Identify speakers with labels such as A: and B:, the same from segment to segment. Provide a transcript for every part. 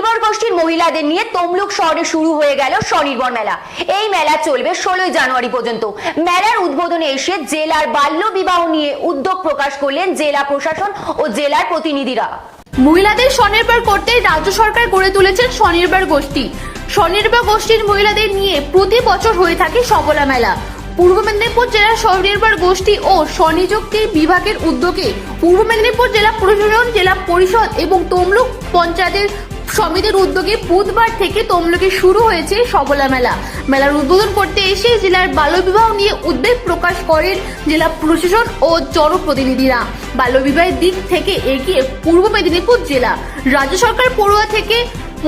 A: স্বনির্ভর গোষ্ঠীর মহিলাদের নিয়ে তমলুক শহরে শুরু হয়ে গেল স্বনির্ভর মেলা। এই মেলা চলবে ষোলোই জানুয়ারি পর্যন্ত। মেলার উদ্বোধনে এসে জেলার বাল্য বিবাহ নিয়ে উদ্যোগ প্রকাশ করলেন জেলা প্রশাসন ও জেলার প্রতিনিধিরা।
B: মহিলাদের স্বনির্ভর করতে রাজ্য সরকার গড়ে তুলেছেন স্বনির্ভর গোষ্ঠী। স্বনির্ভর গোষ্ঠীর মহিলাদের নিয়ে প্রতি বছর হয়ে থাকে সবলা মেলা। পূর্ব মেদিনীপুর জেলার স্বনির্ভর গোষ্ঠী ও স্বনিযুক্তি বিভাগের উদ্যোগে পূর্ব মেদিনীপুর জেলা প্রশাসন, জেলা পরিষদ এবং তমলুক পঞ্চায়েতের সমিতির উদ্যোগে বুধবার থেকে তমলুকে শুরু হয়েছে সবলা মেলা। মেলার উদ্বোধন করতে এসে জেলার বাল্যবিবাহ নিয়ে উদ্বেগ প্রকাশ করেন জেলা প্রশাসন ও জনপ্রতিনিধিরা। বাল্যবিবাহের দিক থেকে এগিয়ে পূর্ব মেদিনীপুর জেলা। রাজ্য সরকার পড়ুয়া থেকে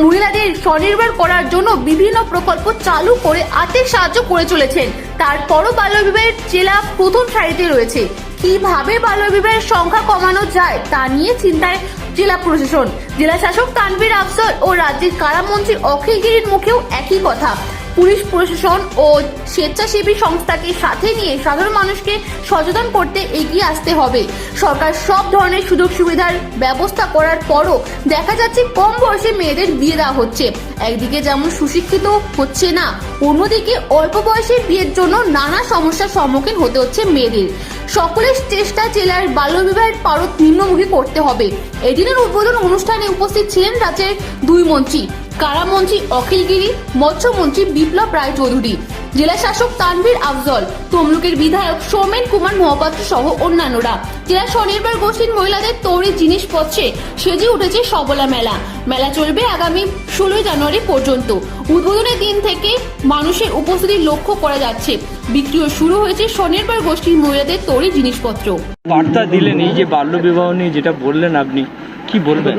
B: মহিলাদের স্বনির্ভর করার জন্য বিভিন্ন প্রকল্প চালু করে আর্থিক সাহায্য করে চলেছেন। তারপরও বাল্যবিবাহের জেলা প্রথম সারিতে রয়েছে। কীভাবে বাল্যবিবাহের সংখ্যা কমানো যায় তা নিয়ে চিন্তায় জেলা প্রশাসন। জেলা শাসক তানভীর আফসর ও রাজ্যের কারামন্ত্রী অখিল গিরির মুখেও একই কথা। পুলিশ প্রশাসন ও স্বেচ্ছাসেবী সংস্থাকে সাথে নিয়ে সাধারণ মানুষকে সচেতন করতে এগিয়ে আসতে হবে। সরকার সব ধরনের সুযোগ সুবিধার ব্যবস্থা করার পরও দেখা যাচ্ছে কম বয়সে মেয়েদের বিয়ে দেওয়া হচ্ছে। একদিকে যেমন সুশিক্ষিত হচ্ছে না, অন্যদিকে অল্প বয়সে বিয়ের জন্য নানা সমস্যার সম্মুখীন হতে হচ্ছে মেয়েদের। সকলের চেষ্টা জেলার বাল্যবিবাহের পারদ নিম্নমুখী করতে হবে। এদিনের উদ্বোধন অনুষ্ঠানে উপস্থিত ছিলেন রাজ্যের দুই মন্ত্রী কারামন্ত্রী অখিল গিরি মৎস্যমন্ত্রী বিপ্লব রায় চৌধুরী জেলা শাসক তানভীর আফজল, তমলুকের বিধায়ক সৌমেন কুমার মহাপাত্র সহ অন্যান্যরা। জেলা স্বনির্ভর গোষ্ঠীর মহিলাদের তৈরি জিনিসপত্রে সেজে উঠেছে সবলা মেলা। মেলা চলবে আগামী ষোলোই জানুয়ারি পর্যন্ত। উদ্বোধনের দিন থেকে মানুষের উপস্থিতি লক্ষ্য করা যাচ্ছে। বিক্রিও শুরু হয়েছে স্বনির্ভর গোষ্ঠীর মহিলাদের তৈরি জিনিসপত্র।
C: বার্তা দিলেন এই যে বাল্যবিবাহ নিয়ে যেটা বললেন আপনি কি বলবেন?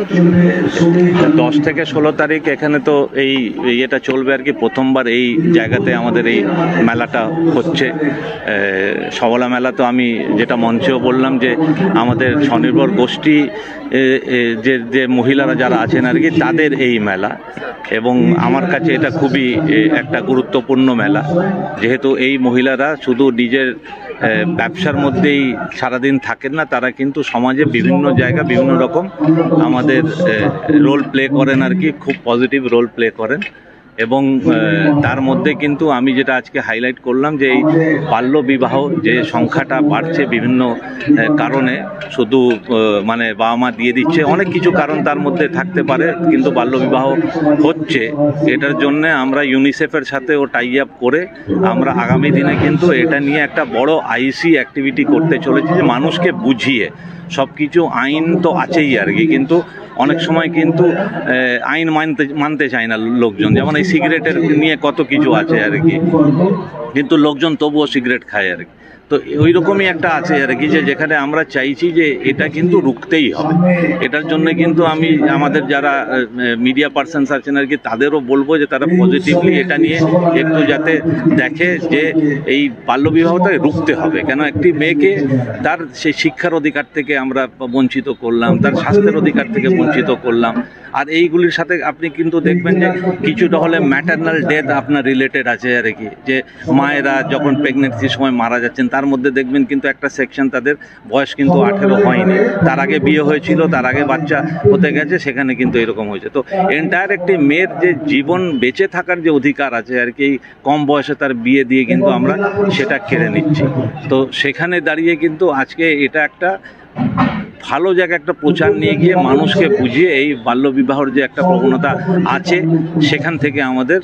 D: দশ থেকে ষোলো তারিখ এখানে তো এই ইয়েটা চলবে আর কি। প্রথমবার এই জায়গাতে আমাদের এই মেলাটা হচ্ছে। সবলা মেলা তো আমি যেটা মঞ্চেও বললাম যে আমাদের স্বনির্ভর গোষ্ঠী যে যে মহিলারা যারা আছেন আর কি, তাদের এই মেলা। এবং আমার কাছে এটা খুবই একটা গুরুত্বপূর্ণ মেলা। যেহেতু এই মহিলারা শুধু নিজের ব্যবসার মধ্যেই সারাদিন থাকেন না, তারা কিন্তু সমাজে বিভিন্ন জায়গা বিভিন্ন রকম আমাদের রোল প্লে করেন আর কি, খুব পজিটিভ রোল প্লে করেন। এবং তার মধ্যে কিন্তু আমি যেটা আজকে হাইলাইট করলাম যে এই বাল্য বিবাহ যে সংখ্যাটা বাড়ছে বিভিন্ন কারণে, শুধু মানে বাবা মা দিয়ে দিচ্ছে, অনেক কিছু কারণ তার মধ্যে থাকতে পারে, কিন্তু বাল্য বিবাহ হচ্ছে। এটার জন্য আমরা ইউনিসেফের সাথে ও টাই আপ করে আমরা আগামী দিনে কিন্তু এটা নিয়ে একটা বড় আইসি অ্যাক্টিভিটি করতে চলেছি, যে মানুষকে বুঝিয়ে সব কিছু আইন তো আছেই আর কি, কিন্তু অনেক সময় কিন্তু আইন মানতে মানতে চায় না লোকজন। যেমন এই সিগারেটের নিয়ে কত কিছু আছে আর কি। কিন্তু লোকজন তবুও সিগারেট খায় আর কি। তো ওই রকমই একটা আছে আর কি যে, যেখানে আমরা চাইছি যে এটা কিন্তু রুখতেই হবে। এটার জন্য কিন্তু আমি, আমাদের যারা মিডিয়া পার্সনস আছেন আর কি, তাদেরও বলব যে তারা পজিটিভলি এটা নিয়ে একটু যাতে দেখে যে এই বাল্যবিবাহটা রুখতে হবে। কেন একটি মেয়েকে তার সেই শিক্ষার অধিকার থেকে আমরা বঞ্চিত করলাম, তার স্বাস্থ্যের অধিকার থেকে বঞ্চিত করলাম। আর এইগুলির সাথে আপনি কিন্তু দেখবেন যে কিছুটা হলে ম্যাটার্নাল ডেথ আপনার রিলেটেড আছে আর কি। যে মায়েরা যখন প্রেগনেন্সির সময় মারা যাচ্ছেন তার মধ্যে দেখবেন কিন্তু একটা সেকশন তাদের বয়স কিন্তু আঠেরো হয়নি। তার আগে বিয়ে হয়েছিল তার আগে বাচ্চা হতে গেছে সেখানে কিন্তু এরকম হয়েছে। তো এন্টায়ার একটি মেয়ের যে জীবন বেঁচে থাকার যে অধিকার আছে আর কি এই কম বয়সে তার বিয়ে দিয়ে কিন্তু আমরা সেটা কেড়ে নিচ্ছি। তো সেখানে দাঁড়িয়ে কিন্তু আজকে এটা একটা ভালো জায়গায় একটা প্রচার নিয়ে গিয়ে মানুষকে বুঝিয়ে এই বাল্যবিবাহর যে একটা প্রবণতা আছে, সেখান থেকে আমাদের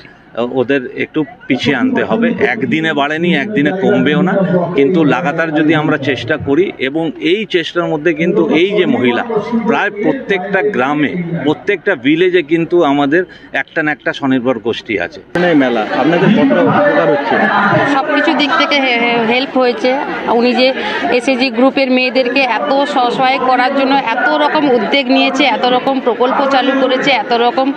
D: ওদের একটু পিছিয়ে আনতে হবে। একদিনে বাড়েনি, একদিনে কমবেও না। কিন্তু লাগাতার যদি আমরা চেষ্টা করি এবং এই চেষ্টার মধ্যে কিন্তু এই যে মহিলা, প্রায় প্রত্যেকটা গ্রামে, প্রত্যেকটা ভিলেজে কিন্তু আমাদের একটা না একটা স্বনির্ভর গোষ্ঠী আছে।
C: মেলা। আপনাদের
E: সব কিছু দিক থেকে হেল্প হয়েছে। উনি যে এসএসজি গ্রুপের মেয়েদেরকে এত সহায় করার জন্য এত রকম উদ্যোগ নিয়েছে, এত রকম প্রকল্প চালু করেছে, এত রকম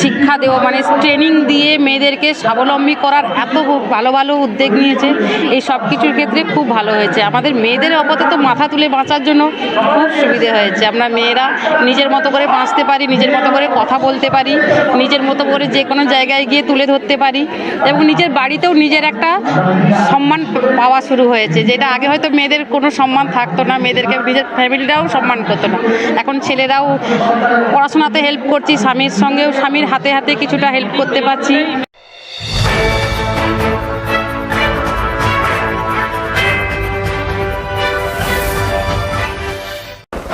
E: শিক্ষা দেওয়া মানে ট্রেনিং দিয়ে মেয়েদের মেয়েদেরকে স্বাবলম্বী করার এত ভালো ভালো উদ্যোগ নিয়েছে, এই সব কিছুর ক্ষেত্রে খুব ভালো হয়েছে। আমাদের মেয়েদের আপাতত মাথা তুলে বাঁচার জন্য খুব সুবিধে হয়েছে। আমরা মেয়েরা নিজের মতো করে বাঁচতে পারি, নিজের মতো করে কথা বলতে পারি, নিজের মতো করে যে কোনো জায়গায় গিয়ে তুলে ধরতে পারি এবং নিজের বাড়িতেও নিজের একটা সম্মান পাওয়া শুরু হয়েছে, যেটা আগে হয়তো মেয়েদের কোনো সম্মান থাকতো না, মেয়েদেরকে নিজের ফ্যামিলিটাও সম্মান করতো না। এখন ছেলেরাও পড়াশোনাতে হেল্প করছি, স্বামীর সঙ্গেও স্বামীর হাতে হাতে কিছুটা হেল্প করতে পারছি। Thank you.